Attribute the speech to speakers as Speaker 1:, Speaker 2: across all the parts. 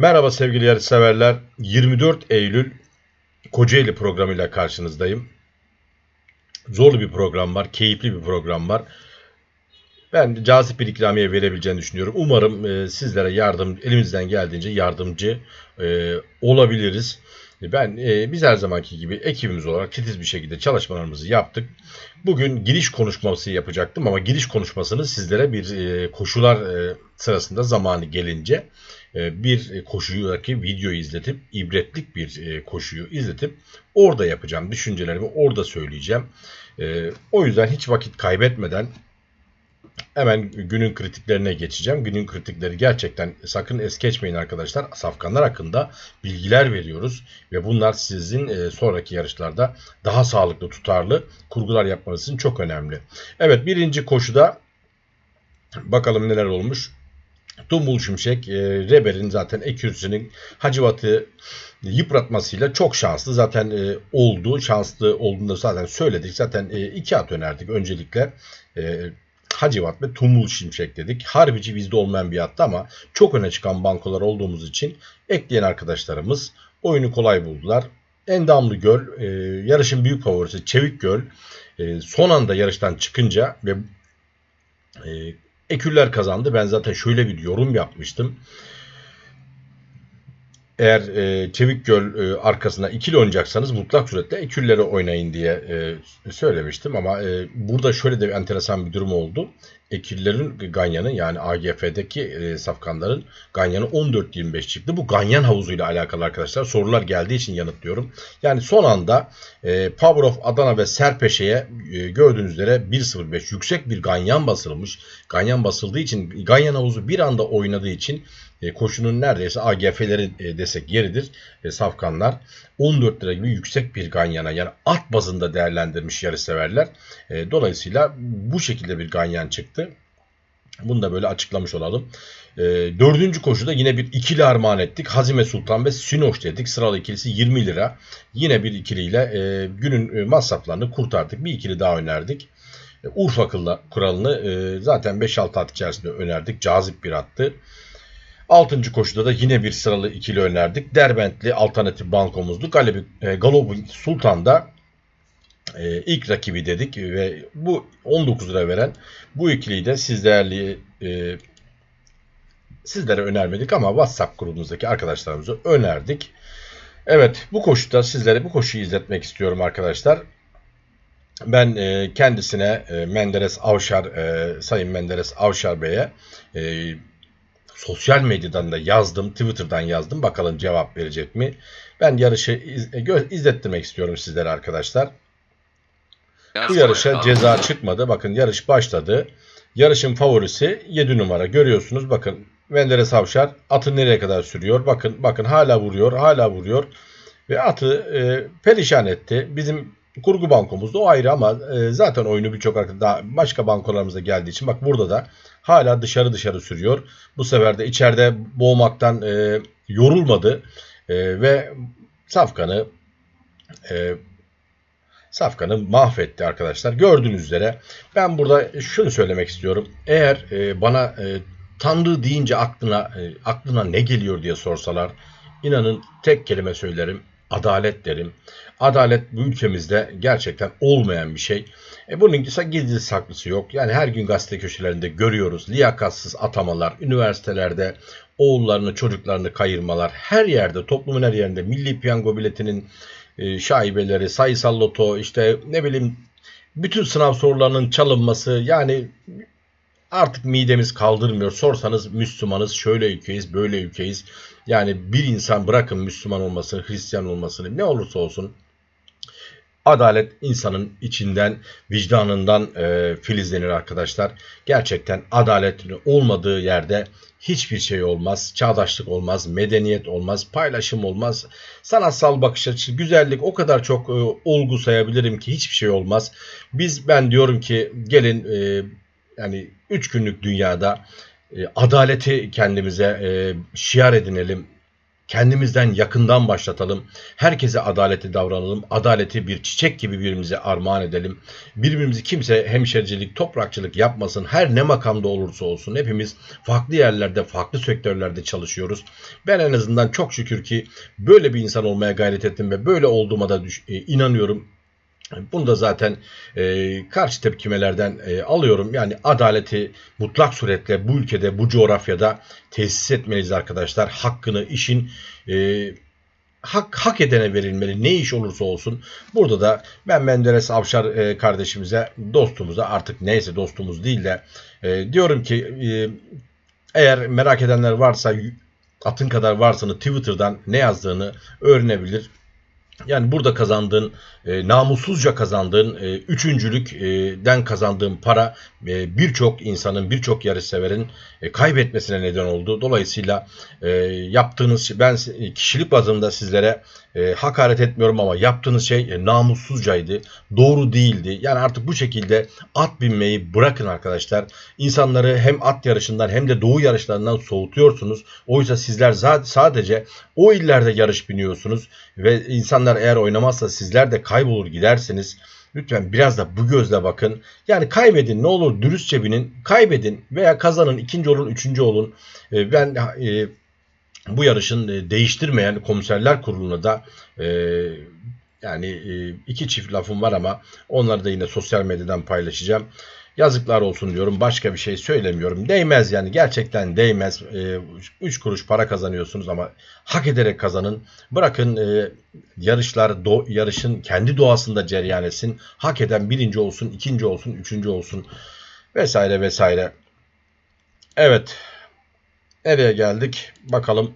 Speaker 1: Merhaba sevgili yarışseverler. 24 Eylül Kocaeli programıyla karşınızdayım. Zorlu bir program var, keyifli bir program var. Ben cazip bir ikramiye verebileceğini düşünüyorum. Umarım e, sizlere yardım, elimizden geldiğince yardımcı e, olabiliriz. Ben e, biz her zamanki gibi ekibimiz olarak titiz bir şekilde çalışmalarımızı yaptık. Bugün giriş konuşması yapacaktım ama giriş konuşmasını sizlere bir e, koşular e, sırasında zamanı gelince e, bir koşudaki videoyu izletip ibretlik bir e, koşuyu izletip orada yapacağım düşüncelerimi orada söyleyeceğim. E, o yüzden hiç vakit kaybetmeden Hemen günün kritiklerine geçeceğim. Günün kritikleri gerçekten sakın es geçmeyin arkadaşlar. Safkanlar hakkında bilgiler veriyoruz ve bunlar sizin e, sonraki yarışlarda daha sağlıklı, tutarlı kurgular yapmanız için çok önemli. Evet birinci koşuda bakalım neler olmuş. Tumbul Şimşek, e, Reber'in zaten ekürsünün Hacivat'ı yıpratmasıyla çok şanslı. Zaten e, oldu. Şanslı olduğunu zaten söyledik. Zaten e, iki at önerdik öncelikle. E, Hacivat ve Tumbul Şimşek dedik. Harbici bizde olmayan bir attı ama çok öne çıkan bankolar olduğumuz için ekleyen arkadaşlarımız oyunu kolay buldular. Endamlı Göl, e, yarışın büyük favorisi Çevik Göl. E, son anda yarıştan çıkınca ve e, Eküller kazandı. Ben zaten şöyle bir yorum yapmıştım. Eğer e, Çevik Göl e, arkasına ikili oynayacaksanız mutlak suretle ekülleri oynayın diye e, söylemiştim. Ama e, burada şöyle de bir enteresan bir durum oldu. Ekillerin ganyanı yani AGF'deki e, safkanların ganyanı 14-25 çıktı. Bu ganyan havuzuyla alakalı arkadaşlar. Sorular geldiği için yanıtlıyorum. Yani son anda e, Power of Adana ve Serpeşe'ye e, gördüğünüz üzere 1.05 yüksek bir ganyan basılmış. Ganyan basıldığı için ganyan havuzu bir anda oynadığı için e, koşunun neredeyse AGF'leri e, desek yeridir. E, safkanlar 14 lira gibi yüksek bir ganyana yani at bazında değerlendirmiş yarışseverler. E, dolayısıyla bu şekilde bir ganyan çıktı. Bunu da böyle açıklamış olalım. E, dördüncü koşuda yine bir ikili armağan ettik. Hazime Sultan ve Sinoş dedik. Sıralı ikilisi 20 lira. Yine bir ikiliyle e, günün e, masraflarını kurtardık. Bir ikili daha önerdik. E, Urfa kuralını e, zaten 5-6 at içerisinde önerdik. Cazip bir attı. Altıncı koşuda da yine bir sıralı ikili önerdik. Derbentli alternatif bankomuzdu. Galibi, e, Galobu Sultan da e, ilk rakibi dedik ve bu 19 lira veren bu ikiliyi de siz değerli e, sizlere önermedik ama WhatsApp grubumuzdaki arkadaşlarımıza önerdik. Evet bu koşuda sizlere bu koşuyu izletmek istiyorum arkadaşlar. Ben e, kendisine e, Menderes Avşar, e, Sayın Menderes Avşar Bey'e e, sosyal medyadan da yazdım, Twitter'dan yazdım. Bakalım cevap verecek mi? Ben yarışı iz, e, izlettirmek istiyorum sizlere arkadaşlar. Bu yarışa ceza çıkmadı. Bakın yarış başladı. Yarışın favorisi 7 numara. Görüyorsunuz bakın Menderes Avşar atı nereye kadar sürüyor? Bakın bakın hala vuruyor, hala vuruyor. Ve atı e, perişan etti. Bizim kurgu bankomuzda o ayrı ama e, zaten oyunu birçok daha başka bankolarımıza geldiği için bak burada da hala dışarı dışarı sürüyor. Bu sefer de içeride boğmaktan e, yorulmadı e, ve Safkan'ı e, Safkan'ı mahvetti arkadaşlar. Gördüğünüz üzere ben burada şunu söylemek istiyorum. Eğer e, bana e, Tanrı deyince aklına e, aklına ne geliyor diye sorsalar inanın tek kelime söylerim adalet derim. Adalet bu ülkemizde gerçekten olmayan bir şey. E bunun gizli saklısı yok. Yani her gün gazete köşelerinde görüyoruz. Liyakatsız atamalar, üniversitelerde oğullarını, çocuklarını kayırmalar. Her yerde, toplumun her yerinde milli piyango biletinin e, şaibeleri, sayısal loto, işte ne bileyim bütün sınav sorularının çalınması yani artık midemiz kaldırmıyor. Sorsanız Müslümanız, şöyle ülkeyiz, böyle ülkeyiz. Yani bir insan bırakın Müslüman olmasını, Hristiyan olmasını ne olursa olsun Adalet insanın içinden, vicdanından e, filizlenir arkadaşlar. Gerçekten adaletin olmadığı yerde hiçbir şey olmaz. Çağdaşlık olmaz, medeniyet olmaz, paylaşım olmaz. Sanatsal bakış açısı, güzellik o kadar çok e, olgu sayabilirim ki hiçbir şey olmaz. Biz ben diyorum ki gelin e, yani 3 günlük dünyada e, adaleti kendimize e, şiar edinelim. kendimizden yakından başlatalım. Herkese adaleti davranalım. Adaleti bir çiçek gibi birbirimize armağan edelim. Birbirimizi kimse hemşericilik, toprakçılık yapmasın. Her ne makamda olursa olsun hepimiz farklı yerlerde, farklı sektörlerde çalışıyoruz. Ben en azından çok şükür ki böyle bir insan olmaya gayret ettim ve böyle olduğuma da e, inanıyorum. Bunu da zaten e, karşı tepkimelerden e, alıyorum. Yani adaleti mutlak suretle bu ülkede, bu coğrafyada tesis etmeliyiz arkadaşlar. Hakkını, işin e, hak, hak edene verilmeli. Ne iş olursa olsun. Burada da ben Menderes Avşar e, kardeşimize, dostumuza artık neyse dostumuz değil de e, diyorum ki e, eğer merak edenler varsa atın kadar varsını Twitter'dan ne yazdığını öğrenebilir. Yani burada kazandığın, e, namussuzca kazandığın e, üçüncülükten kazandığın para e, birçok insanın, birçok yarışseverin e, kaybetmesine neden oldu. Dolayısıyla e, yaptığınız ben kişilik bazında sizlere e, hakaret etmiyorum ama yaptığınız şey e, namussuzcaydı, doğru değildi. Yani artık bu şekilde at binmeyi bırakın arkadaşlar. İnsanları hem at yarışından hem de doğu yarışlarından soğutuyorsunuz. Oysa sizler sadece o illerde yarış biniyorsunuz ve insanlar eğer oynamazsa sizler de kaybolur gidersiniz. Lütfen biraz da bu gözle bakın. Yani kaybedin ne olur dürüstçe binin. Kaybedin veya kazanın ikinci olun üçüncü olun. E, ben e, bu yarışın e, değiştirmeyen komiserler kuruluna da e, yani iki çift lafım var ama onları da yine sosyal medyadan paylaşacağım. Yazıklar olsun diyorum. Başka bir şey söylemiyorum. Değmez yani. Gerçekten değmez. 3 e, kuruş para kazanıyorsunuz ama hak ederek kazanın. Bırakın e, yarışlar do, yarışın kendi doğasında cereyan etsin. Hak eden birinci olsun, ikinci olsun, üçüncü olsun vesaire vesaire. Evet. Nereye geldik? Bakalım.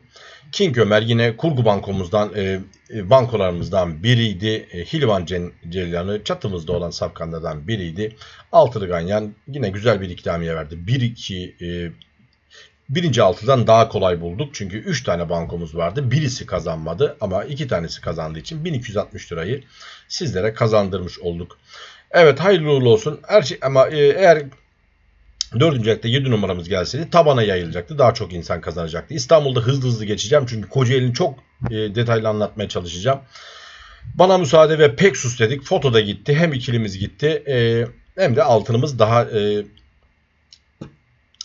Speaker 1: King Ömer yine kurgu bankomuzdan, e, e bankolarımızdan biriydi. E, Hilvan Cellan'ı çatımızda olan safkanlardan biriydi. Altılı Ganyan yine güzel bir ikramiye verdi. 1-2 e, birinci altıdan daha kolay bulduk. Çünkü 3 tane bankomuz vardı. Birisi kazanmadı ama 2 tanesi kazandığı için 1260 lirayı sizlere kazandırmış olduk. Evet hayırlı uğurlu olsun. Her şey ama e, eğer Dördüncü ayakta 7 numaramız gelseydi tabana yayılacaktı. Daha çok insan kazanacaktı. İstanbul'da hızlı hızlı geçeceğim. Çünkü Kocaeli'ni çok e, detaylı anlatmaya çalışacağım. Bana müsaade ve Peksus dedik. Foto da gitti. Hem ikilimiz gitti. E, hem de altınımız daha e,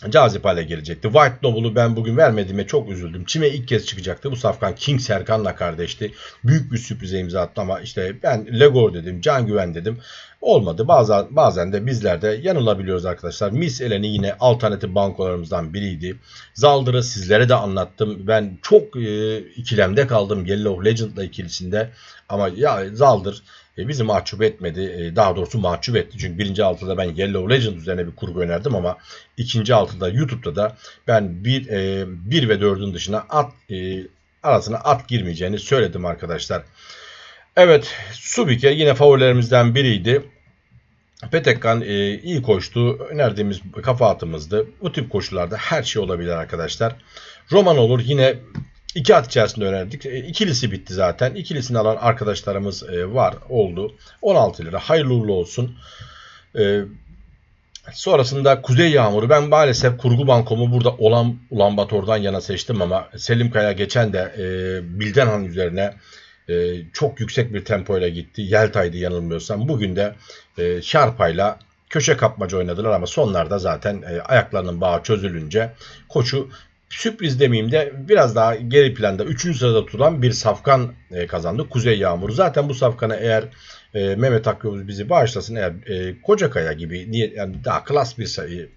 Speaker 1: cazip hale gelecekti. White Noble'u ben bugün vermediğime çok üzüldüm. Çime ilk kez çıkacaktı. Bu safkan King Serkan'la kardeşti. Büyük bir sürprize imza attı ama işte ben Legor dedim, Can Güven dedim. Olmadı. Bazen, bazen de bizler de yanılabiliyoruz arkadaşlar. Miss Eleni yine alternatif bankolarımızdan biriydi. Zaldır'ı sizlere de anlattım. Ben çok e, ikilemde kaldım Yellow Legend'la ikilisinde. Ama ya Zaldır e, bizi mahcup etmedi. E, daha doğrusu mahcup etti. Çünkü birinci altıda ben Yellow Legend üzerine bir kurgu önerdim ama ikinci altıda YouTube'da da ben 1 e, bir ve 4'ün dışına at e, arasına at girmeyeceğini söyledim arkadaşlar. Evet Subike yine favorilerimizden biriydi. Petekkan e, iyi koştu. Önerdiğimiz kafa atımızdı. Bu tip koşularda her şey olabilir arkadaşlar. Roman olur yine iki at içerisinde önerdik. E, ikilisi bitti zaten. İkilisini alan arkadaşlarımız e, var oldu. 16 lira hayırlı uğurlu olsun. E, sonrasında Kuzey Yağmuru. Ben maalesef kurgu bankomu burada olan Ulan Bator'dan yana seçtim ama Selim Kaya geçen de e, Bildenhan üzerine çok yüksek bir tempoyla gitti. Yeltay'dı yanılmıyorsam. Bugün de e, Şarpa'yla köşe kapmaca oynadılar ama sonlarda zaten ayaklarının bağı çözülünce koçu sürpriz demeyeyim de biraz daha geri planda 3. sırada tutulan bir safkan e, kazandı. Kuzey Yağmuru. Zaten bu safkana eğer e, Mehmet Akyavuz bizi bağışlasın eğer e, Kocakaya gibi niye yani daha klas bir sayı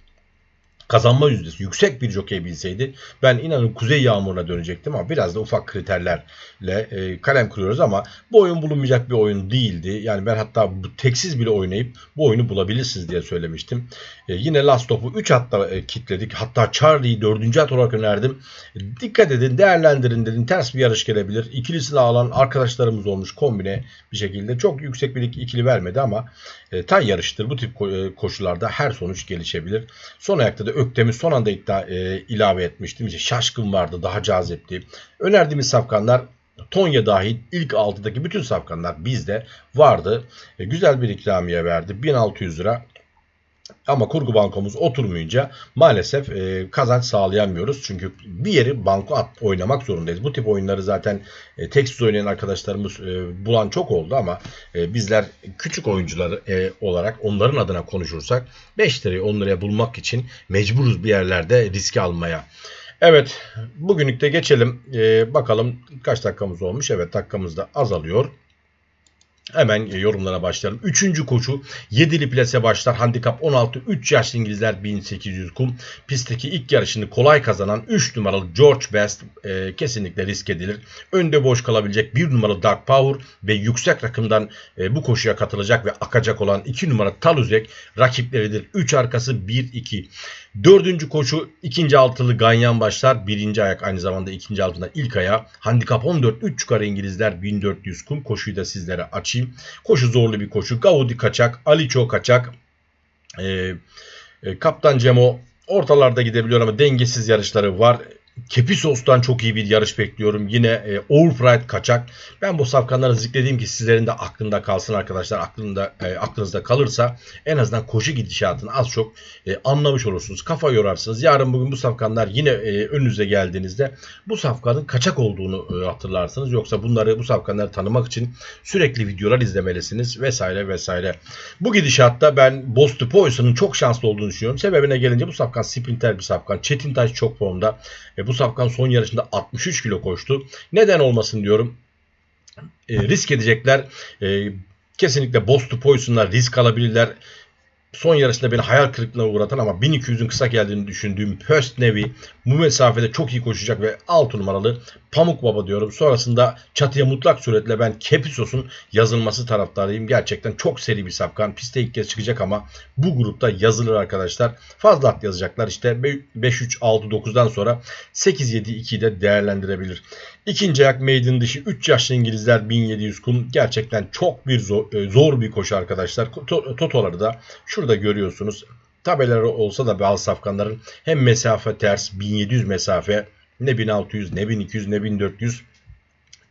Speaker 1: kazanma yüzdesi yüksek bir jokey bilseydi ben inanın Kuzey Yağmur'una dönecektim ama biraz da ufak kriterlerle e, kalem kuruyoruz ama bu oyun bulunmayacak bir oyun değildi. Yani ben hatta bu teksiz bile oynayıp bu oyunu bulabilirsiniz diye söylemiştim. E, yine Last Stop'u 3 hatta e, kitledik. Hatta Charlie'yi 4. at olarak önerdim. E, dikkat edin değerlendirin dedim. Ters bir yarış gelebilir. İkilisini alan arkadaşlarımız olmuş kombine bir şekilde. Çok yüksek bir ikili vermedi ama e, tay yarıştır. Bu tip e, koşullarda her sonuç gelişebilir. Son ayakta da Öktem'i son anda iddia, e, ilave etmiştim. İşte şaşkın vardı, daha cazipti. Önerdiğimiz safkanlar Tonya dahil ilk 6'daki bütün safkanlar bizde vardı. E, güzel bir ikramiye verdi. 1600 lira. Ama kurgu bankomuz oturmayınca maalesef e, kazanç sağlayamıyoruz. Çünkü bir yeri banko at, oynamak zorundayız. Bu tip oyunları zaten e, teksiz oynayan arkadaşlarımız e, bulan çok oldu ama e, bizler küçük oyuncuları e, olarak onların adına konuşursak 5 lirayı 10 liraya bulmak için mecburuz bir yerlerde riske almaya. Evet bugünlük de geçelim. E, bakalım kaç dakikamız olmuş. Evet dakikamız da azalıyor. Hemen yorumlara başlayalım. Üçüncü koşu 7'li plase başlar. Handikap 16. 3 yaşlı İngilizler 1800 kum. Pistteki ilk yarışını kolay kazanan 3 numaralı George Best e, kesinlikle risk edilir. Önde boş kalabilecek 1 numaralı Dark Power ve yüksek rakımdan e, bu koşuya katılacak ve akacak olan 2 numara Taluzek rakipleridir. 3 arkası 1-2. Dördüncü koşu ikinci altılı Ganyan başlar. Birinci ayak aynı zamanda ikinci altında ilk ayağı. Handikap 14 3 yukarı İngilizler 1400 kum. Koşuyu da sizlere açayım. Koşu zorlu bir koşu. Gaudi kaçak. Aliço kaçak. Ee, e, Kaptan Cemo ortalarda gidebiliyor ama dengesiz yarışları var. Kepisos'tan çok iyi bir yarış bekliyorum. Yine e, Overpride kaçak. Ben bu safkanları zikrediğim ki sizlerin de aklında kalsın arkadaşlar. Aklında e, aklınızda kalırsa en azından koşu gidişatını az çok e, anlamış olursunuz. Kafa yorarsınız. Yarın bugün bu safkanlar yine e, önünüze geldiğinizde bu safkanın kaçak olduğunu e, hatırlarsınız. Yoksa bunları bu safkanları tanımak için sürekli videolar izlemelisiniz vesaire vesaire. Bu gidişatta ben Bostu Poison'un çok şanslı olduğunu düşünüyorum. Sebebine gelince bu safkan sprinter bir safkan. Çetin Taş çok formda. E, bu safkan son yarışında 63 kilo koştu. Neden olmasın diyorum. E, risk edecekler. E, kesinlikle Bostu Poison'lar risk alabilirler son yarışında beni hayal kırıklığına uğratan ama 1200'ün kısa geldiğini düşündüğüm Pöst Nevi bu mesafede çok iyi koşacak ve 6 numaralı Pamuk Baba diyorum. Sonrasında çatıya mutlak suretle ben Kepisos'un yazılması taraftarıyım. Gerçekten çok seri bir sapkan. Piste ilk kez çıkacak ama bu grupta yazılır arkadaşlar. Fazla at yazacaklar. İşte 5-3-6-9'dan sonra 8-7-2'yi de değerlendirebilir. İkinci ayak maiden dışı 3 yaşlı İngilizler 1700 kum. Gerçekten çok bir zor, e, zor bir koşu arkadaşlar. Totoları da şurada görüyorsunuz. Tabeleri olsa da bazı safkanların hem mesafe ters 1700 mesafe ne 1600 ne 1200 ne 1400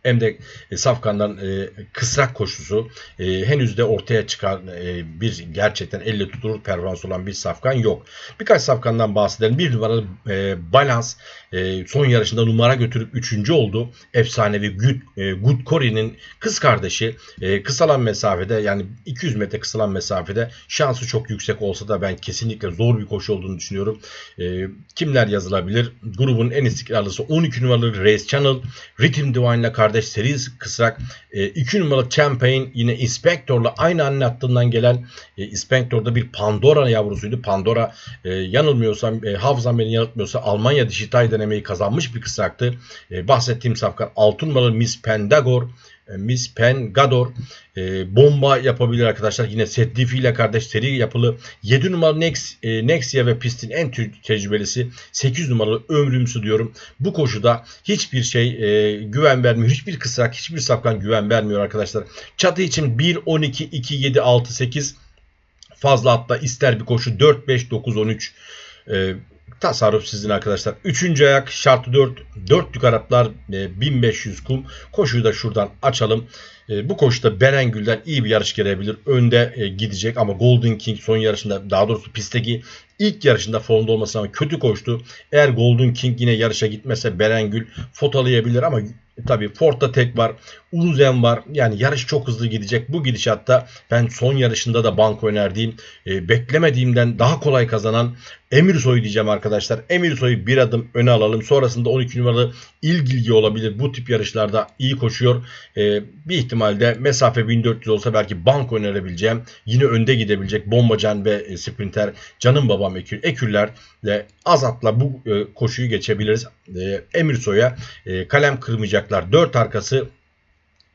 Speaker 1: hem de e, Safkan'dan e, kısrak koşusu e, henüz de ortaya çıkan e, bir gerçekten elle tutulur performans olan bir Safkan yok. Birkaç Safkan'dan bahsedelim. Bir numaralı e, Balans e, son yarışında numara götürüp üçüncü oldu. Efsanevi Good, e, Good Corey'nin kız kardeşi e, kısalan mesafede yani 200 metre kısalan mesafede şansı çok yüksek olsa da ben kesinlikle zor bir koşu olduğunu düşünüyorum. E, kimler yazılabilir? Grubun en istikrarlısı 12 numaralı Race Channel Rhythm Divine ile kardeş seri kısrak. 2 e, numaralı Champagne yine Inspector'la aynı anne hattından gelen e, Inspector'da bir Pandora yavrusuydu. Pandora e, yanılmıyorsam e, hafızam beni yanıltmıyorsa Almanya dişi tay denemeyi kazanmış bir kısraktı. E, bahsettiğim safkan 6 numaralı Miss Pendagor e, Miss Pengador e, bomba yapabilir arkadaşlar. Yine Seddifi ile kardeş seri yapılı 7 numaralı Nex, e, Nexia ve Pistin en tecrübelisi 8 numaralı ömrümsü diyorum. Bu koşuda hiçbir şey e, güven vermiyor. Hiçbir kısrak, hiçbir safkan güven vermiyor arkadaşlar. Çatı için 1, 12, 2, 7, 6, 8 fazla hatta ister bir koşu 4, 5, 9, 13 e, Tasarruf sizin arkadaşlar. Üçüncü ayak şartı 4. 4 yukarı e, 1500 kum. Koşuyu da şuradan açalım. E, bu koşuda Berengül'den iyi bir yarış gelebilir. Önde e, gidecek ama Golden King son yarışında daha doğrusu pistteki ilk yarışında formda olmasına kötü koştu. Eğer Golden King yine yarışa gitmese Berengül fotalayabilir ama e, tabii Ford'da tek var. Unzen var. Yani yarış çok hızlı gidecek. Bu gidişatta ben son yarışında da banko önerdiğim, e, beklemediğimden daha kolay kazanan Emir Soy diyeceğim arkadaşlar. Emir Soy'u bir adım öne alalım. Sonrasında 12 numaralı İlgilgi olabilir. Bu tip yarışlarda iyi koşuyor. E, bir ihtimalde mesafe 1400 olsa belki banko önerebileceğim. Yine önde gidebilecek Bombacan ve e, Sprinter Canım Babam Ekül, Eküllerle Azat'la bu e, koşuyu geçebiliriz. E, Emir Soy'a e, kalem kırmayacaklar. 4 arkası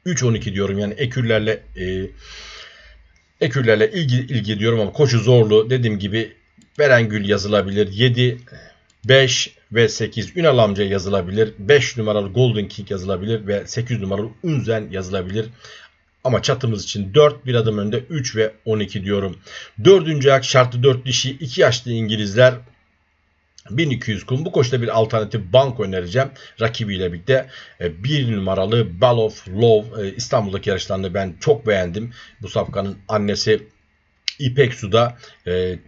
Speaker 1: 3-12 diyorum yani ekürlerle e, ekürlerle ilgi, ilgi diyorum ama koşu zorlu. Dediğim gibi Berengül yazılabilir. 7, 5 ve 8 Ünal amca yazılabilir. 5 numaralı Golden King yazılabilir ve 8 numaralı Unzen yazılabilir. Ama çatımız için 4 bir adım önde 3 ve 12 diyorum. Dördüncü ayak şartı 4 dişi 2 yaşlı İngilizler 1200 kum. Bu koşuda bir alternatif bank önereceğim. Rakibiyle birlikte e, bir numaralı Ball of Love e, İstanbul'daki yarışlarını ben çok beğendim. Bu safkanın annesi İpek Su'da e,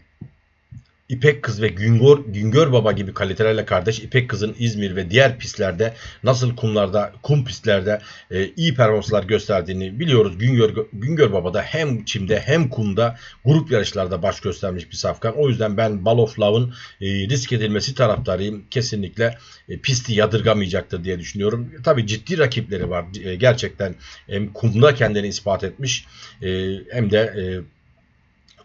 Speaker 1: İpek Kız ve Güngör, Güngör Baba gibi kalitelerle kardeş İpek Kız'ın İzmir ve diğer pistlerde nasıl kumlarda, kum pistlerde e, iyi performanslar gösterdiğini biliyoruz. Güngör, Güngör Baba'da hem çimde hem kumda grup yarışlarda baş göstermiş bir safkan. O yüzden ben Ball of Love'ın e, risk edilmesi taraftarıyım. Kesinlikle e, pisti yadırgamayacaktır diye düşünüyorum. Tabii ciddi rakipleri var. E, gerçekten hem kumda kendini ispat etmiş e, hem de e,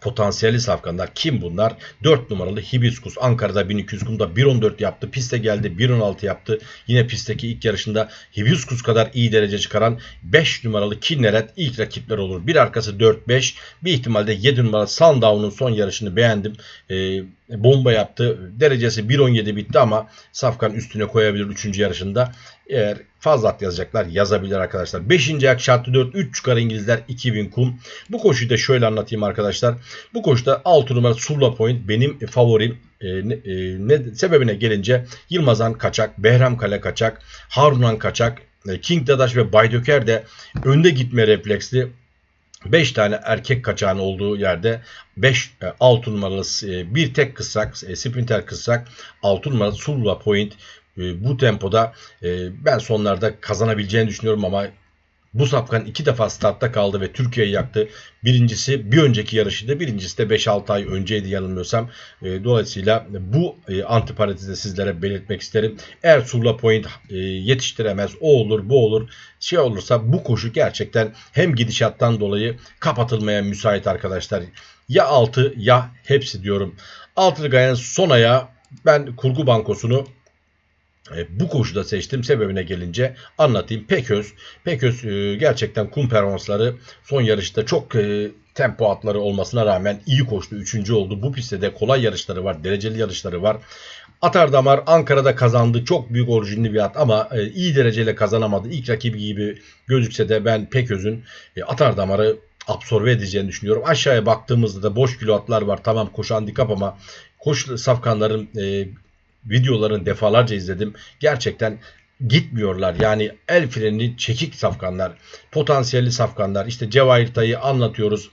Speaker 1: potansiyelli safkanlar kim bunlar? 4 numaralı Hibiskus Ankara'da 1200 kumda 1.14 yaptı. Piste geldi 1.16 yaptı. Yine pistteki ilk yarışında Hibiskus kadar iyi derece çıkaran 5 numaralı Kinneret ilk rakipler olur. Bir arkası 4-5. Bir ihtimalde 7 numaralı Sundown'un son yarışını beğendim. Ee, bomba yaptı. Derecesi 1.17 bitti ama Safkan üstüne koyabilir 3. yarışında. Eğer fazla at yazacaklar yazabilir arkadaşlar. 5. ayak şartlı 4 3 çıkar İngilizler 2000 kum. Bu koşuyu da şöyle anlatayım arkadaşlar. Bu koşuda 6 numara Surla Point benim favorim. E, e, ne, sebebine gelince Yılmazan kaçak, Behram Kale kaçak, Harunan kaçak, e, King Dadaş ve Baydöker de önde gitme refleksli 5 tane erkek kaçağın olduğu yerde 5 6 numaralı e, bir tek kıssak e, sprinter kıssak 6 numaralı Surla Point e, bu tempoda e, ben sonlarda kazanabileceğini düşünüyorum ama bu safkan iki defa startta kaldı ve Türkiye'yi yaktı. Birincisi bir önceki yarışıydı. Birincisi de 5-6 ay önceydi yanılmıyorsam. E, dolayısıyla bu e, antiparatizde sizlere belirtmek isterim. Eğer Surla Point e, yetiştiremez o olur bu olur şey olursa bu koşu gerçekten hem gidişattan dolayı kapatılmaya müsait arkadaşlar. Ya 6 ya hepsi diyorum. Altılı Gayan'ın son ayağı ben kurgu bankosunu bu koşuda seçtim. Sebebine gelince anlatayım. Peköz. Peköz e, gerçekten kum performansları son yarışta çok e, tempo atları olmasına rağmen iyi koştu. Üçüncü oldu. Bu pistte de kolay yarışları var. Dereceli yarışları var. Atar Damar Ankara'da kazandı. Çok büyük orijinli bir at ama e, iyi dereceyle kazanamadı. İlk rakibi gibi gözükse de ben Peköz'ün e, Atar Damar'ı absorbe edeceğini düşünüyorum. Aşağıya baktığımızda da boş kilo atlar var. Tamam koşu handikap ama koşu safkanların e, videolarını defalarca izledim. Gerçekten gitmiyorlar. Yani el frenini çekik safkanlar, potansiyelli safkanlar. İşte Cevahir Tay'ı anlatıyoruz.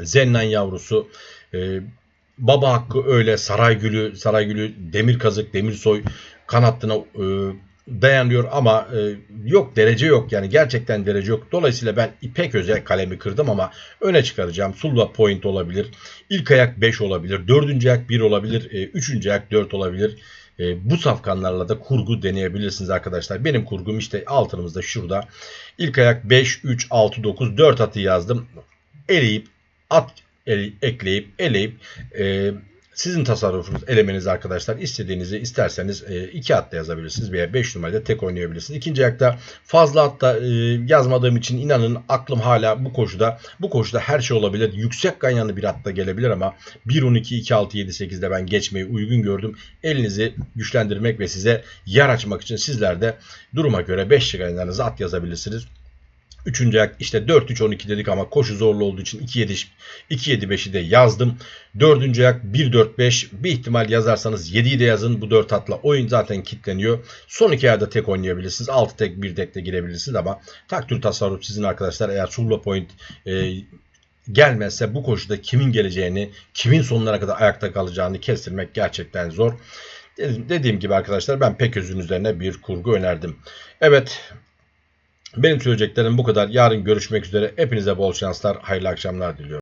Speaker 1: Zennan yavrusu, e, Baba Hakkı öyle, Saraygül'ü, Saraygül'ü, Demir Kazık, Demir Soy kanattına e, dayanıyor ama e, yok derece yok yani gerçekten derece yok. Dolayısıyla ben İpek Öze kalemi kırdım ama öne çıkaracağım. Sulva Point olabilir. İlk ayak 5 olabilir. Dördüncü ayak 1 olabilir. E, üçüncü ayak 4 olabilir. E, bu safkanlarla da kurgu deneyebilirsiniz arkadaşlar. Benim kurgum işte altınımızda şurada. İlk ayak 5, 3, 6, 9, 4 atı yazdım. Eleyip at ele, ekleyip eleyip e, sizin tasarrufunuz elemeniz arkadaşlar. İstediğinizi isterseniz 2 e, hatta yazabilirsiniz veya 5 numarada tek oynayabilirsiniz. İkinci ayakta fazla hatta e, yazmadığım için inanın aklım hala bu koşuda. Bu koşuda her şey olabilir. Yüksek ganyanlı bir hatta gelebilir ama 1, 12, 2, 6, 7, 8'de ben geçmeyi uygun gördüm. Elinizi güçlendirmek ve size yer açmak için sizler de duruma göre 5 ganyanlarınızı at yazabilirsiniz. Üçüncü ayak işte 4-3-12 dedik ama koşu zorlu olduğu için 2-7-5'i de yazdım. Dördüncü ayak 1-4-5 bir ihtimal yazarsanız 7'yi de yazın. Bu 4 atla oyun zaten kilitleniyor. Son iki ayda tek oynayabilirsiniz. 6 tek 1 tek de girebilirsiniz ama takdir tasarruf sizin arkadaşlar. Eğer Surla Point e, gelmezse bu koşuda kimin geleceğini, kimin sonlara kadar ayakta kalacağını kestirmek gerçekten zor. Dediğim gibi arkadaşlar ben pek özün üzerine bir kurgu önerdim. Evet benim söyleyeceklerim bu kadar. Yarın görüşmek üzere. Hepinize bol şanslar, hayırlı akşamlar diliyorum.